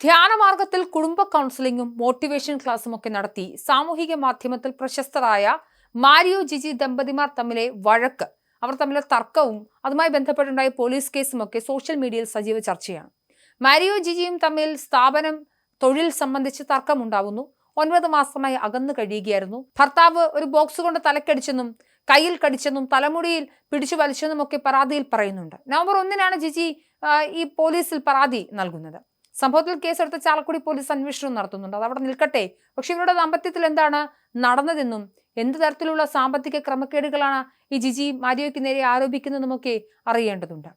ധ്യാനമാർഗത്തിൽ കുടുംബ കൗൺസിലിംഗും മോട്ടിവേഷൻ ക്ലാസ്സും ഒക്കെ നടത്തി സാമൂഹിക മാധ്യമത്തിൽ പ്രശസ്തരായ മാരിയോ ജിജി ദമ്പതിമാർ തമ്മിലെ വഴക്ക് അവർ തമ്മിലെ തർക്കവും അതുമായി ബന്ധപ്പെട്ടുണ്ടായ പോലീസ് കേസും ഒക്കെ സോഷ്യൽ മീഡിയയിൽ സജീവ ചർച്ചയാണ്. മാരിയോ ജിജിയും തമ്മിൽ സ്ഥാപനം തൊഴിൽ സംബന്ധിച്ച് തർക്കമുണ്ടാവുന്നു. ഒൻപത് മാസമായി അകന്നു കഴിയുകയായിരുന്നു. ഭർത്താവ് ഒരു ബോക്സ് കൊണ്ട് തലക്കടിച്ചെന്നും കയ്യിൽ കടിച്ചെന്നും തലമുടിയിൽ പിടിച്ചു വലിച്ചെന്നും ഒക്കെ പരാതിയിൽ പറയുന്നുണ്ട്. നവംബർ ഒന്നിനാണ് ജിജി ഈ പോലീസിൽ പരാതി നൽകുന്നത്. സംഭവത്തിൽ കേസെടുത്ത് ചാലക്കുടി പോലീസ് അന്വേഷണം നടത്തുന്നുണ്ട്. അത് അവിടെ നിൽക്കട്ടെ. പക്ഷെ ഇവരുടെ ദാമ്പത്യത്തിൽ എന്താണ് നടന്നതെന്നും എന്ത് തരത്തിലുള്ള സാമ്പത്തിക ക്രമക്കേടുകളാണ് ഈ ജിജി മാരിയോയ്ക്ക് നേരെ ആരോപിക്കുന്നതുമൊക്കെ അറിയേണ്ടതുണ്ട്.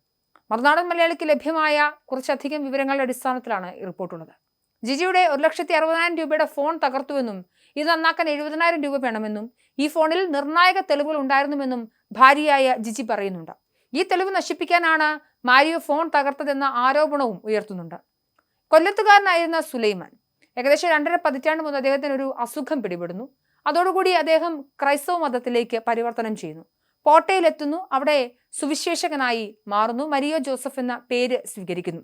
മറുനാടൻ മലയാളിക്ക് ലഭ്യമായ കുറച്ചധികം വിവരങ്ങളുടെ അടിസ്ഥാനത്തിലാണ് ഈ റിപ്പോർട്ടുള്ളത്. ജിജിയുടെ ഒരു ലക്ഷത്തി അറുപതിനായിരം രൂപയുടെ ഫോൺ തകർത്തുവെന്നും ഇത് നന്നാക്കാൻ എഴുപതിനായിരം രൂപ വേണമെന്നും ഈ ഫോണിൽ നിർണായക തെളിവുകൾ ഉണ്ടായിരുന്നുവെന്നും ഭാര്യയായ ജിജി പറയുന്നുണ്ട്. ഈ തെളിവ് നശിപ്പിക്കാനാണ് മാരിയോ ഫോൺ തകർത്തതെന്ന ആരോപണവും ഉയർത്തുന്നുണ്ട്. കൊല്ലത്തുകാരനായിരുന്ന സുലൈമാൻ ഏകദേശം രണ്ടര പതിറ്റാണ്ട് മുതൽ അദ്ദേഹത്തിന് ഒരു അസുഖം പിടിപെടുന്നു. അതോടുകൂടി അദ്ദേഹം ക്രൈസ്തവ മതത്തിലേക്ക് പരിവർത്തനം ചെയ്യുന്നു. പോട്ടയിലെത്തുന്നു അവിടെ സുവിശേഷകനായി മാറുന്നു. മരിയോ ജോസഫ് എന്ന പേര് സ്വീകരിക്കുന്നു.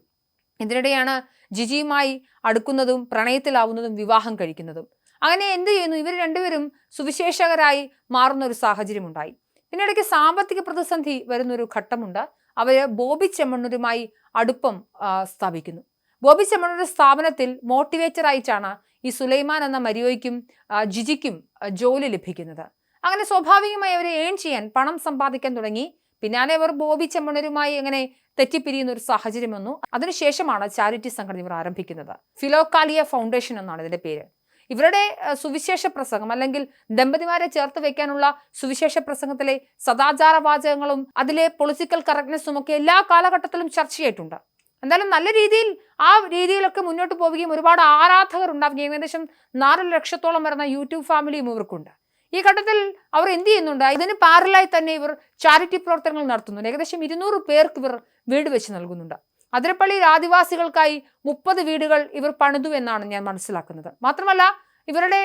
ഇതിനിടെയാണ് ജിജിയുമായി അടുക്കുന്നതും പ്രണയത്തിലാവുന്നതും വിവാഹം കഴിക്കുന്നതും. അങ്ങനെ എന്ത് ചെയ്യുന്നു? ഇവർ രണ്ടുപേരും സുവിശേഷകരായി മാറുന്ന ഒരു സാഹചര്യം ഉണ്ടായി പിന്നിടയ്ക്ക് സാമ്പത്തിക പ്രതിസന്ധി വരുന്നൊരു ഘട്ടമുണ്ട്. അവർ ബോബി ചെമ്മണ്ണൂരുമായി അടുപ്പം സ്ഥാപിക്കുന്നു. ബോബി ശമണയുടെ സ്ഥാപനത്തിൽ മോട്ടിവേറ്റർ ആയിട്ടാണ് ഈ സുലൈമാൻ എന്ന മരിയോയ്ക്കും ജിജിക്കും ജോലി ലഭിക്കുന്നത്. അങ്ങനെ സ്വാഭാവികമായി അവരെ ഏൺ ചെയ്യാൻ പണം സമ്പാദിക്കാൻ തുടങ്ങി. പിന്നാലെ അവർ ബോബി ചെമ്മണരുമായി എങ്ങനെ തെറ്റിപ്പിരിയുന്ന ഒരു സാഹചര്യം വന്നു. അതിനുശേഷമാണ് ചാരിറ്റി സംഘടന ഇവർ ആരംഭിക്കുന്നത്. ഫിലോക്കാലിയ ഫൗണ്ടേഷൻ എന്നാണ് ഇതിന്റെ പേര്. ഇവരുടെ സുവിശേഷ പ്രസംഗം അല്ലെങ്കിൽ ദമ്പതിമാരെ ചേർത്ത് വെക്കാനുള്ള സുവിശേഷ പ്രസംഗത്തിലെ സദാചാര വാചകങ്ങളും അതിലെ പൊളിറ്റിക്കൽ കറക്റ്റ്നെസ്സും ഒക്കെ എല്ലാ കാലഘട്ടത്തിലും ചർച്ചയായിട്ടുണ്ട്. എന്തായാലും നല്ല രീതിയിൽ ആ രീതിയിലൊക്കെ മുന്നോട്ട് പോവുകയും ഒരുപാട് ആരാധകർ ഉണ്ടാവുകയും ഏകദേശം നാല് ലക്ഷത്തോളം വരുന്ന യൂട്യൂബ് ഫാമിലിയും ഇവർക്കുണ്ട്. ഈ ഘട്ടത്തിൽ അവർ എന്ത് ചെയ്യുന്നുണ്ട്? ഇതിന് പാരലായി തന്നെ ഇവർ ചാരിറ്റി പ്രവർത്തനങ്ങൾ നടത്തുന്നുണ്ട്. ഏകദേശം ഇരുന്നൂറ് പേർക്ക് ഇവർ വീട് വെച്ച് നൽകുന്നുണ്ട്. അതിരപ്പള്ളിയിൽ ആദിവാസികൾക്കായി മുപ്പത് വീടുകൾ ഇവർ പണിതു എന്നാണ് ഞാൻ മനസ്സിലാക്കുന്നത്. മാത്രമല്ല ഇവരുടെ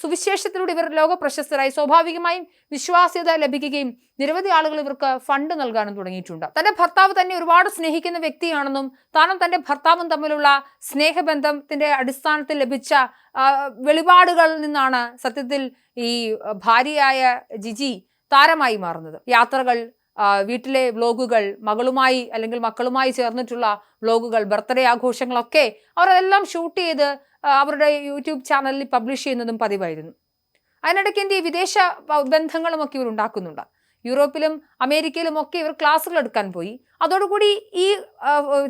സുവിശേഷത്തിലൂടെ ഇവർ ലോക പ്രശസ്തരായി. സ്വാഭാവികമായും വിശ്വാസ്യത ലഭിക്കുകയും നിരവധി ആളുകൾ ഇവർക്ക് ഫണ്ട് നൽകാനും തുടങ്ങിയിട്ടുണ്ട്. തന്റെ ഭർത്താവ് തന്നെ ഒരുപാട് സ്നേഹിക്കുന്ന വ്യക്തിയാണെന്നും താനും തന്റെ ഭർത്താവും തമ്മിലുള്ള സ്നേഹബന്ധത്തിന്റെ അടിസ്ഥാനത്തിൽ ലഭിച്ച വെളിപാടുകളിൽ നിന്നാണ് സത്യത്തിൽ ഈ ഭാര്യയായ ജിജി താരമായി മാറുന്നത്. യാത്രകൾ വീട്ടിലെ വ്ലോഗുകൾ മകളുമായി അല്ലെങ്കിൽ മക്കളുമായി ചേർന്നിട്ടുള്ള വ്ലോഗുകൾ ബർത്ത്ഡേ ആഘോഷങ്ങളൊക്കെ അവർ അതെല്ലാം ഷൂട്ട് ചെയ്ത് അവരുടെ യൂട്യൂബ് ചാനലിൽ പബ്ലിഷ് ചെയ്യുന്നതും പതിവായിരുന്നു. അതിനിടയ്ക്ക് എന്റെ ഈ വിദേശ ബന്ധങ്ങളുമൊക്കെ ഇവർ ഉണ്ടാക്കുന്നുണ്ട്. യൂറോപ്പിലും അമേരിക്കയിലും ഒക്കെ ഇവർ ക്ലാസ്സുകൾ എടുക്കാൻ പോയി. അതോടുകൂടി ഈ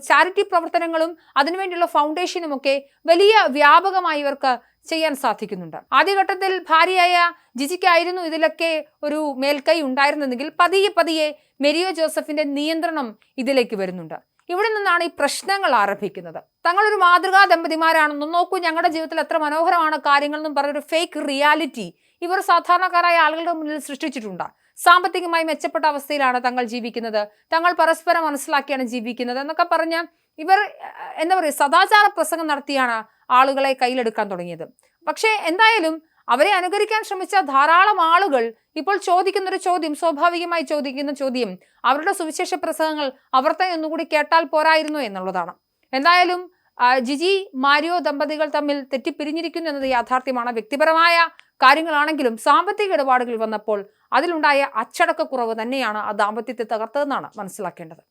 ചാരിറ്റി പ്രവർത്തനങ്ങളും അതിനുവേണ്ടിയുള്ള ഫൗണ്ടേഷനും ഒക്കെ വലിയ വ്യാപകമായി ഇവർക്ക് ചെയ്യാൻ സാധിക്കുന്നുണ്ട്. ആദ്യഘട്ടത്തിൽ ഭാര്യയായ ജിജിക്കായിരുന്നു ഇതിലൊക്കെ ഒരു മേൽക്കൈ ഉണ്ടായിരുന്നെങ്കിൽ പതിയെ പതിയെ മെരിയോ ജോസഫിന്റെ നിയന്ത്രണം ഇതിലേക്ക് വരുന്നുണ്ട്. ഇവിടെ നിന്നാണ് ഈ പ്രശ്നങ്ങൾ ആരംഭിക്കുന്നത്. തങ്ങളൊരു മാതൃകാ ദമ്പതിമാരാണെന്നും നോക്കൂ ഞങ്ങളുടെ ജീവിതത്തിൽ എത്ര മനോഹരമാണ് കാര്യങ്ങൾ കാര്യങ്ങളെന്നും പറഞ്ഞൊരു ഫേക്ക് റിയാലിറ്റി ഇവർ സാധാരണക്കാരായ ആളുകളുടെ മുന്നിൽ സൃഷ്ടിച്ചിട്ടുണ്ട്. സാമ്പത്തികമായി മെച്ചപ്പെട്ട അവസ്ഥയിലാണ് തങ്ങൾ ജീവിക്കുന്നത്. തങ്ങൾ പരസ്പരം മനസ്സിലാക്കിയാണ് ജീവിക്കുന്നത് എന്നൊക്കെ പറഞ്ഞ് ഇവർ എന്താ പറയുക സദാചാര പ്രസംഗം നടത്തിയാണ് ആളുകളെ കയ്യിലെടുക്കാൻ തുടങ്ങിയത്. പക്ഷേ എന്തായാലും അവരെ അനുകരിക്കാൻ ശ്രമിച്ച ധാരാളം ആളുകൾ ഇപ്പോൾ ചോദിക്കുന്ന ഒരു ചോദ്യം സ്വാഭാവികമായി ചോദിക്കുന്ന ചോദ്യം അവരുടെ സുവിശേഷ പ്രസംഗങ്ങൾ അവർ തന്നെ ഒന്നുകൂടി കേട്ടാൽ പോരായിരുന്നു എന്നുള്ളതാണ്. എന്തായാലും ജിജി മാരിയോ ദമ്പതികൾ തമ്മിൽ തെറ്റിപ്പിരിഞ്ഞിരിക്കുന്നു എന്നത് യാഥാർത്ഥ്യമാണ്. വ്യക്തിപരമായ കാര്യങ്ങളാണെങ്കിലും സാമ്പത്തിക ഇടപാടുകൾ വന്നപ്പോൾ അതിലുണ്ടായ അച്ചടക്കക്കുറവ് തന്നെയാണ് ആ ദാമ്പത്യത്തെ തകർത്തതെന്നാണ് മനസ്സിലാക്കേണ്ടത്.